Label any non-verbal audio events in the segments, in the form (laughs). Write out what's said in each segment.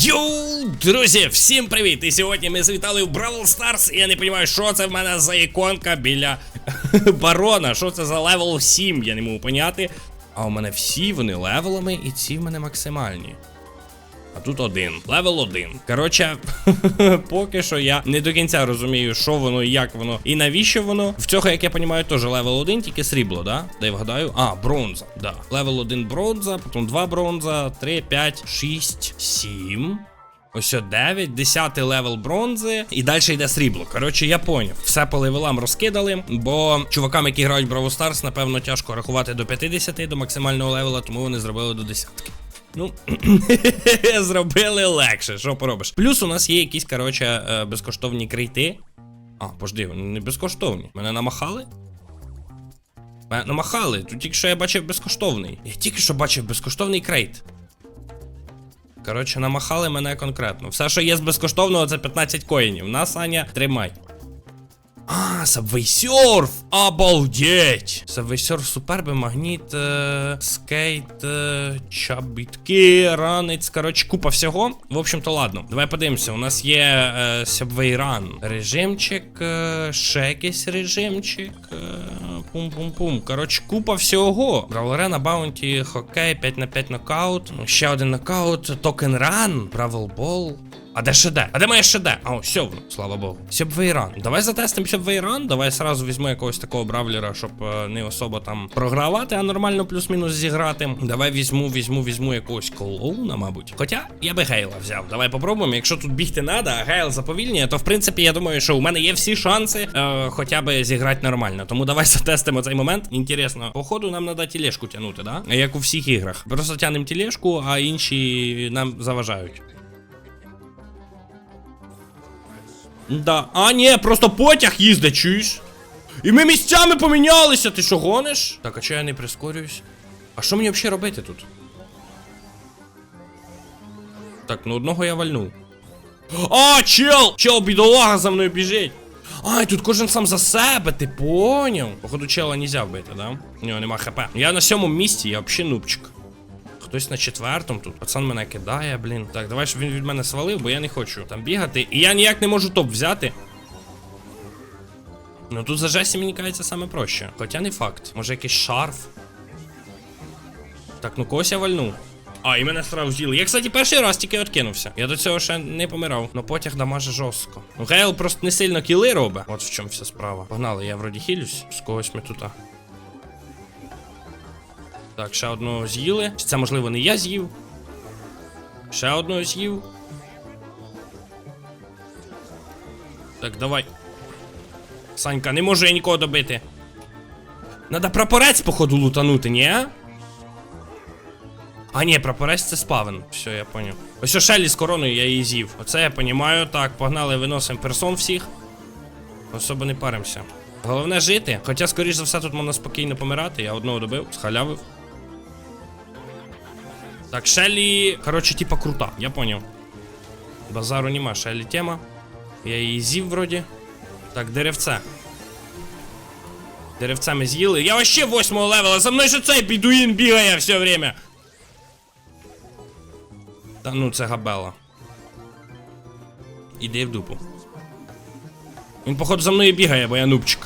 Йоу, друзі, всім привіт! І сьогодні ми завітали в Бравл Старс. І я не розумію, що це в мене за іконка біля (laughs) барона. Що це за левел 7, я не можу поняти. А у мене всі вони левелами, і ці в мене максимальні. А тут один. Левел один. Коротше, (laughs) поки що я не до кінця розумію, що воно, і як воно і навіщо воно. В цього, як я розумію, теж левел 1, тільки срібло, да? Дай вгадаю. А, бронза. Да. Левел 1 бронза, потім 2 бронза, 3, 5, 6, 7. Ось о 9, 10 левел бронзи, і далі йде срібло. Коротше, я поняв. Все по левелам розкидали, бо чувакам, які грають в Бравл Старс, напевно, тяжко рахувати до 50 до максимального левела, тому вони зробили до десятки. Ну, (clears throat) зробили легше, що поробиш. Плюс у нас є якісь, коротше, е, безкоштовні крейти. А, пожди, вони не безкоштовні. Мене намахали? Мене намахали. Тут тільки що я бачив безкоштовний. Я тільки що бачив безкоштовний крейт. Коротше, намахали мене конкретно. Все, що є з безкоштовного, це 15 коїнів. На, Саня, тримай. А, Surf! Обалдеть! Surf, суперби, магніт, е, скейт, е, чабітки, ранець. Коротше, купа всього. В общем-то, ладно. Давай подивимося. У нас є е, Subway Run. Режимчик, е, ще якийсь режимчик. Е, пум-пум-пум. Коротше, купа всього. Бравл Арена, Баунті, хокей, 5 на 5 нокаут. Ще один нокаут, токен ран, Бравл Бол. А де ШД? А де моє ШД? А, все воно, слава Богу. Сябвейран. Давай затестимо Сябвейран. Давай сразу візьму якогось такого бравлера, щоб е, не особо там програвати, а нормально плюс-мінус зіграти. Давай візьму, візьму, візьму якогось клоуна, мабуть. Хоча я би Гейла взяв. Давай попробуємо. Якщо тут бігти треба, а Гейл заповільнює, то в принципі я думаю, що у мене є всі шанси е, хоча б зіграти нормально. Тому давай (laughs) затестимо цей момент. Інтересно, походу нам треба тележку тягнути, да? Як у всіх іграх. Просто тягнемо тележку, а інші нам заважають. Да. А, ні, просто потяг їздить, чуєш? І ми місцями помінялися, ти що гониш? Так, а чого я не прискорююсь? А що мені взагалі робити тут? Так, ну одного я вальнув. А, чел! Чел, бідолага за мною біжить. Ай, тут кожен сам за себе, ти поняв? Походу, чела нельзя вбити, да? У нього нема хп. Я на сьомому місці, я взагалі нубчик. Хтось на четвертому тут. Пацан мене кидає, блін. Так, давай, щоб він від мене свалив, бо я не хочу там бігати. І я ніяк не можу топ взяти. Ну тут за Жесі, мені кажеться, саме проще. Хоча не факт. Може якийсь шарф. Так, ну когось я вальну. А, і мене сразу з'їли. Я, кстати, перший раз тільки откинувся. Я до цього ще не помирав. Но потяг дамаже жорстко. Ну, Гейл просто не сильно кіли робить. От в чому вся справа. Погнали, я вроді хілюсь. З когось ми тут. Так, ще одного з'їли. Чи це можливо не я з'їв? Ще одного з'їв. Так, давай. Санька, не можу я нікого добити. Надо прапорець, походу, лутанути, ні? А, ні, прапорець це спавен. Все, я поняв. Ось о Шелі з короною я її з'їв. Оце я понімаю. Так, погнали, виносимо персон всіх. Особо не паримося. Головне жити. Хоча, скоріш за все, тут можна спокійно помирати. Я одного добив, схалявив. Так, Шелі, коротше, типа крута, я поняв. Базару нема, Шелі тема. Я її з'їв вроді. Так, деревце. Деревце ми з'їли. Я вообще восьмого левела, за мною же цей бідуїн бігає все время. Та ну це габела. Іди в дупу. Він, походу, за мною бігає, бо я нубчик.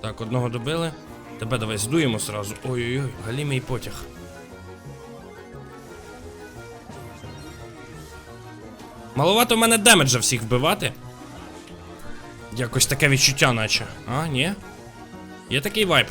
Так, одного добили. Тебе давай здуємо сразу. Ой-ой-ой, галімий потяг. Маловато в мене демеджа всіх вбивати. Якось таке відчуття, наче. А, ні? Є такий вайб.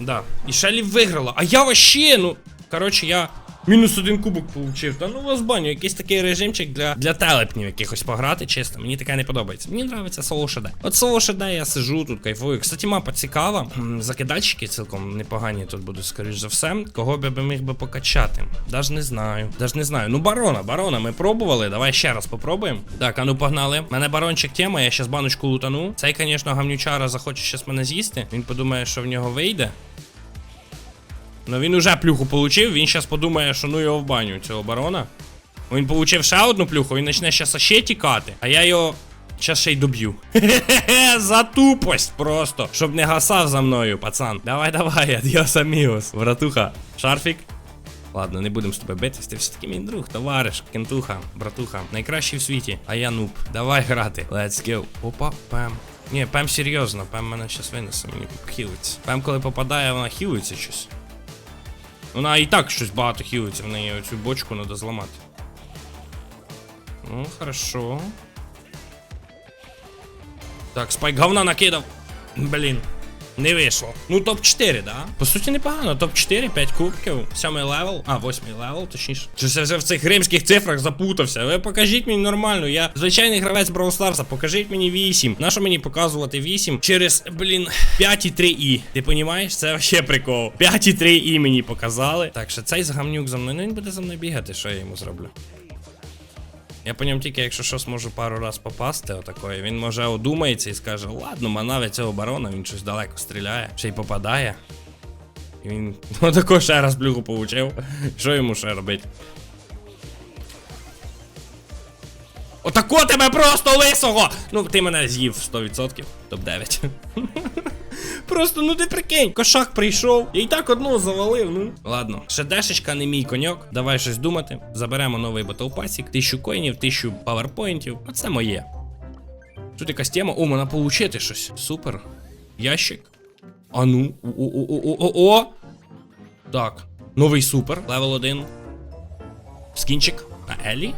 Да. І Шелі виграла. А я вообще, ну. Коротше, я мінус один кубок получив. Та ну вас баню, якийсь такий режимчик для для телепнів якихось пограти, чесно. Мені таке не подобається. Мені подобається соло ШД. От соло ШД я сижу тут, кайфую. Кстати, мапа цікава. Закидальщики цілком непогані тут будуть, скоріш за все. Кого б я міг би покачати? Даже не знаю. Даже не знаю. Ну, барона, барона, ми пробували. Давай ще раз попробуємо. Так, а ну погнали. Мене барончик тема, я щас баночку лутану. Цей, звісно, гамнючара захоче щас мене з'їсти. Він подумає, що в нього вийде. Ну він уже плюху получив, він зараз подумає, що ну його в баню, цього барона. Він получив ще одну плюху, він почне зараз ще тікати, а я його зараз ще й доб'ю. Хе-хе-хе, (laughs) за тупость просто. Щоб не гасав за мною, пацан. Давай, давай, адіос амігос, братуха. Шарфік. Ладно, не будемо з тобою битись. Ти все-таки мій друг, товариш, кентуха, братуха. Найкращий в світі. А я нуб. Давай грати. Let's go. Опа, пем. Ні, пем серйозно, пем мене щас винесе, мені хілиться. Пем, коли попадає, вона хілиться щось. Вона і так щось багато хілиться, в неї оцю бочку треба зламати. Ну, хорошо. Так, спайк говна накидав. Блін. Не вийшло. Ну, топ-4, да? По суті, непогано. Топ-4, 5 кубків, 7 левел, а, 8 левел, точніше. Щось я вже в цих римських цифрах запутався. Ви покажіть мені нормально. Я звичайний гравець Brawl Stars, покажіть мені 8. Нащо мені показувати 8 через, блін, 5,3 і. Ти понімаєш? Це вообще прикол. 5,3 і мені показали. Так, що цей згамнюк за мною. Ну він буде за мною бігати, що я йому зроблю. Я по ньому тільки, якщо що, зможу пару раз попасти, отакої, він може одумається і скаже, ладно, манавить цього барона, він щось далеко стріляє, ще й попадає. І він (laughs) отако ще раз блюху получив. Що йому ще робити? Отако тебе просто лисого! Ну, ти мене з'їв 100%, топ-9. (laughs) Просто, ну ти прикинь, кошак прийшов, я і так одного завалив, ну. Ладно, ще дешечка не мій коньок. Давай щось думати. Заберемо новий батлпасік, тисячу коїнів, тисячу паверпоінтів. Оце моє. Тут якась тема. О, можна получити щось. Супер. Ящик. А ну. О-о-о-о-о-о. Так. Новий супер. Левел 1. Скінчик. На Елі.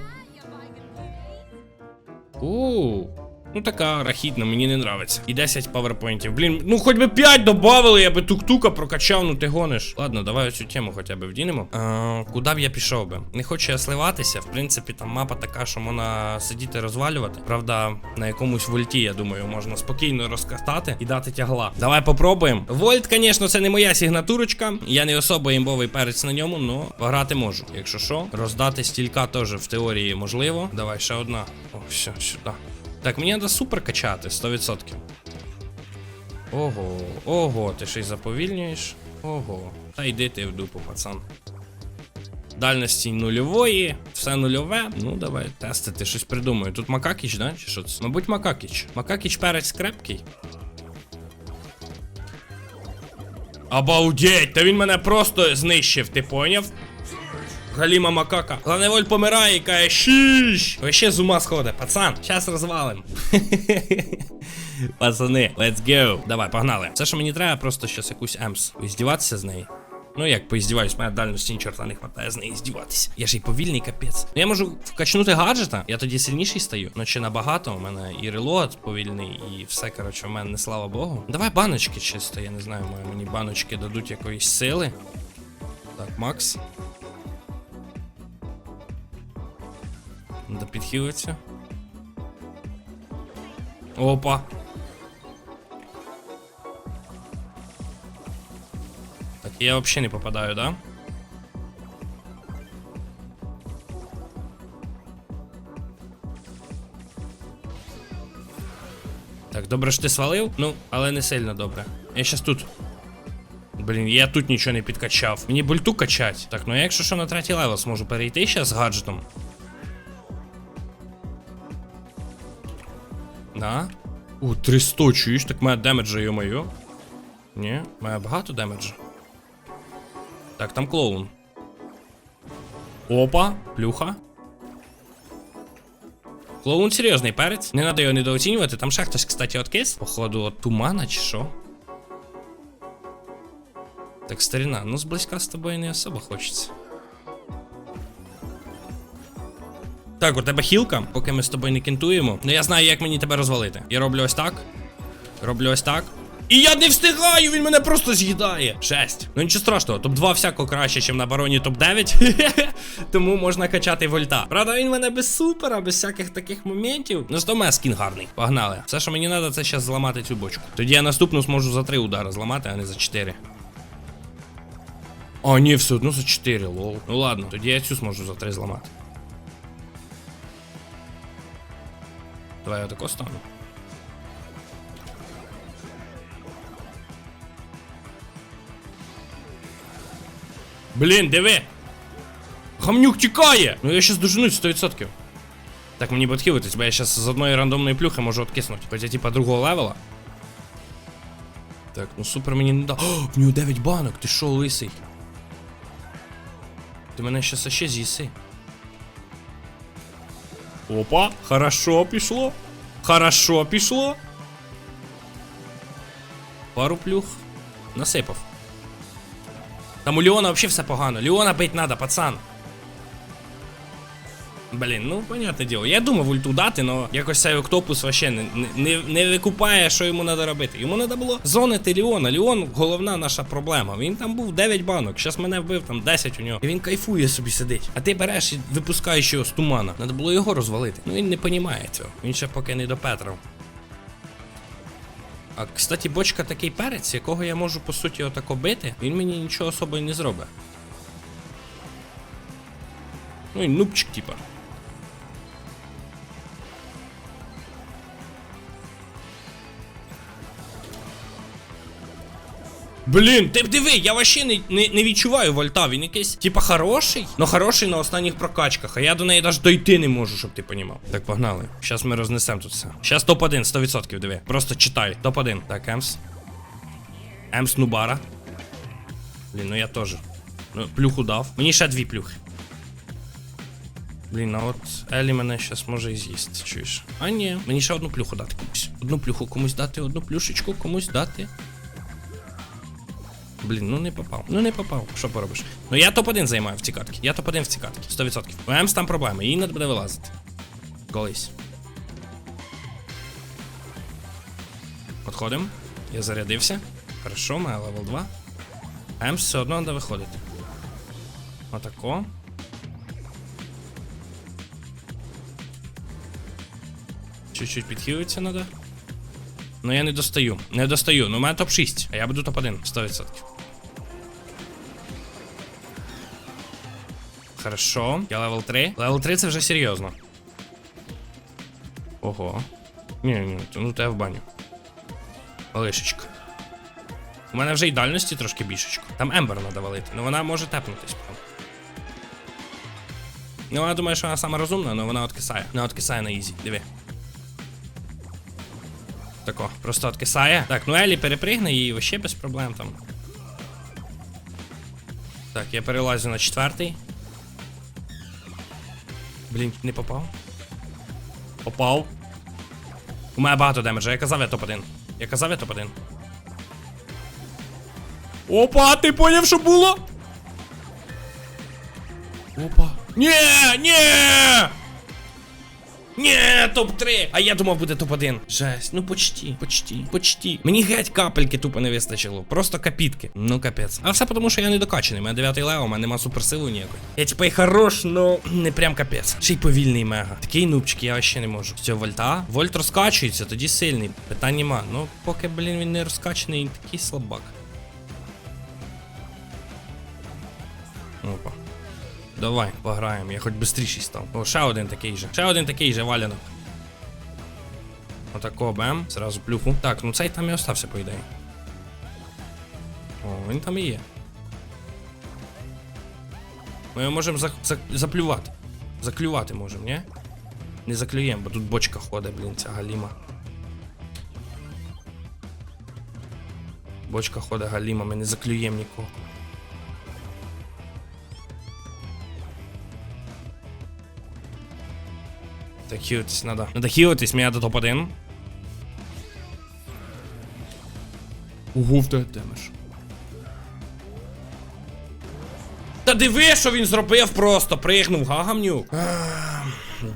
Оу. Ну така рахітна, мені не нравиться. І 10 паверпоінтів. Блін, ну хоч би 5 добавили, я би тук-тука прокачав, ну ти гониш. Ладно, давай цю тему хоча б вдінемо. А, куди б я пішов би? Не хочу я сливатися. В принципі, там мапа така, що можна сидіти розвалювати. Правда, на якомусь вольті, я думаю, можна спокійно розкатати і дати тягла. Давай попробуємо. Вольт, звісно, це не моя сигнатурочка. Я не особо імбовий перець на ньому, але пограти можу. Якщо що, роздати стілька теж в теорії можливо. Давай ще одна. О, все, сюди. Так, мені треба супер качати, 100%. Ого, ого, ти ще й заповільнюєш. Ого. Та йди ти в дупу, пацан. Дальності нульової, все нульове. Ну, давай тестити, щось придумаю. Тут Макакіч, да? Чи що це? Мабуть, Макакіч. Макакіч перець крепкий. Обалдеть, та він мене просто знищив, ти поняв? Галіма макака. Гланеволь помирає і каже, шіш. Вообще з ума сходить, пацан. Щас розвалим. (laughs) Пацани, let's go. Давай, погнали. Все, що мені треба, просто щас якусь емс. Здіватися з неї. Ну як поіздіваюсь, мене дальності ні чорта не хватає з неї здіватися. Я ж і повільний капець. Ну я можу вкачнути гаджета, я тоді сильніший стаю. Ну чи набагато, у мене і релот повільний, і все, коротше, у мене не слава Богу. Давай баночки чисто, я не знаю, мені баночки дадуть якоїсь сили. Так, Макс. Надо підхилитися. Опа. Так, я вообще не попадаю, да? Так, добре, що ти свалив? Ну, але не сильно добре. Я щас тут. Блін, я тут нічого не підкачав. Мені бульту качать. Так, ну я якщо що на третій левел зможу перейти ще з гаджетом. Да? О, 300, чуєш? Так має демеджа, йо-моє. Ні, має багато демеджа. Так, там клоун. Опа, плюха. Клоун серйозний перець. Не треба його недооцінювати. Там ще хтось, кстати, откис. Походу, от тумана чи що. Так, старіна, ну зблизька з тобою не особо хочеться. Так, у тебе хілка, поки ми з тобою не кентуємо. Ну я знаю, як мені тебе розвалити. Я роблю ось так. Роблю ось так. І я не встигаю, він мене просто з'їдає. Шесть. Ну нічого страшного, топ-2 всяко краще, ніж на бароні топ-9. (laughs) Тому можна качати вольта. Правда, він мене без супера, без всяких таких моментів. Ну, зато мене скін гарний. Погнали. Все, що мені треба, це зараз зламати цю бочку. Тоді я наступну зможу за три удари зламати, а не за чотири. А, ні, все одно за 4, лол. Ну ладно, тоді я цю зможу за 3 зламати. Давай я тако стану. Блін, диви! Гамнюк тікає! Ну я щас доженусь 100%. Так, мені підхилитись, бо я щас з одної рандомної плюхи можу откиснути. Хоча типа другого левела. Так, ну супер мені не дав. О, в нього 9 банок, ти шо, лисий? Ти мене щас ще з'їси. Опа, хорошо пішло. Хорошо пішло. Пару плюх. Насипав. Там у Леона вообще все погано. Леона бить надо, пацан. Блін, ну понятне діло. Я думав ульту дати, но якось цей октопус вообще не, не, не викупає, що йому треба робити. Йому треба було зонити Леона. Леон головна наша проблема. Він там був 9 банок. Щас мене вбив там 10 у нього. І він кайфує собі сидить. А ти береш і випускаєш його з тумана. Треба було його розвалити. Ну він не понімає цього. Він ще поки не допетрав. А кстати, бочка такий перець, якого я можу по суті отако бити, він мені нічого особо не зробить. Ну і нубчик, типа. Блін, ти б диви, я вообще не, не, не відчуваю вольта. Він якийсь, типа, хороший, но хороший на останніх прокачках, а я до неї навіть дойти не можу, щоб ти понімав. Так, погнали. Щас ми рознесемо тут все. Щас топ-1, 100% диви. Просто читай. Топ-1. Так, Емс. Емс Нубара. Блін, ну я теж. Ну, плюху дав. Мені ще дві плюхи. Блін, а от Елі мене щас може і з'їсти, чуєш? А ні, мені ще одну плюху дати комусь. Одну плюху комусь дати, одну плюшечку комусь дати. Блін, ну не попав. Ну не попав. Що поробиш? Ну я топ-1 займаю в ці катки. Я топ-1 в ці катки. 100%. У Емс там проблеми, їй не буде вилазити. Колись. Подходим. Я зарядився. Хорошо, має левел 2. Емс все одно треба виходити. Отако. Чуть-чуть підхилитися треба. Ну я не достаю. Не достаю. Ну у мене топ-6, а я буду топ-1, 100%. Хорошо. Я левел 3. Левел 3 це вже серйозно. Ого. Ні, ні, то ну тебе в баню. Лишечка. У мене вже й дальності трошки більшечко. Там Ембер треба валити, ну вона може тепнутись, правда. Ну, вона думає, що вона сама розумна, але вона откисає. Вона откисає на ізі, диви. Тако, просто откисає. Так, ну Елі перепригне і вообще без проблем там. Так, я перелазю на четвертий. Блін, не попав. Попав. У мене багато демеджа, я казав, я топ-1. Я казав, я топ-1. Опа, ти поняв, що було? Опа. Нє, ні! Ні, топ-3! А я думав буде топ-1. Жесть, ну почти, почти, почти. Мені геть капельки тупо не вистачило. Просто капітки. Ну капець. А все тому, що я не докачаний. У мене 9 лево, у мене нема суперсили ніякої. Я типа і хорош, но не прям капець. Ще й повільний мега. Такий нубчик я ще не можу. Все, вольта. Вольт розкачується, тоді сильний. Питань нема. Ну, поки, блін, він не розкачаний, він такий слабак. Опа. Давай, пограємо, я хоч бистріший став. О, ще один такий же. Ще один такий же валянок. Отако бем. Зразу плюху. Так, ну цей там і остався, по ідеї. О, він там і є. Ми його можемо за, за, заплювати. Заклювати можемо, ні? Не заклюємо, бо тут бочка ходить, блін, ця галіма. Бочка ходить галіма, ми не заклюємо нікого. Так, хілитись надо. Надо хілитись, мені до топ-1. Угу, в демеш. Та диви, що він зробив просто, пригнув гагамнюк.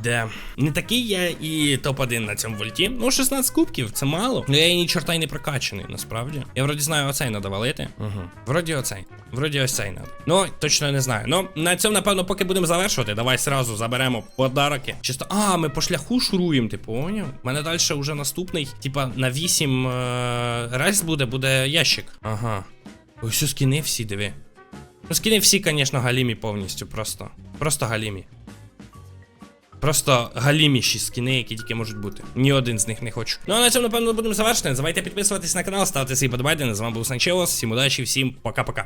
Де? Не такий я і топ-1 на цьому вольті. Ну, 16 кубків, це мало. Ну я і ні чорта й не прокачаний, насправді. Я вроді знаю, оцей надо валити. Угу. Вроді оцей. Вроді ось цей надо. Ну, точно не знаю. Ну, на цьому, напевно, поки будемо завершувати, давай сразу заберемо подарки. Чисто. А, ми по шляху шуруємо, ти поняв? У мене далі вже наступний, типа, на 8 е рейс буде, буде ящик. Ага. Ось що скіни всі, диви. Ну, скіни всі, звісно, галімі повністю, просто. Просто галімі. Просто галіміші скіни, які тільки можуть бути. Ні один з них не хочу. Ну а на цьому, напевно, будемо завершити. Не забувайте підписуватись на канал, ставте свій подобайки. З вами був Санчелос. Всім удачі, всім пока-пока.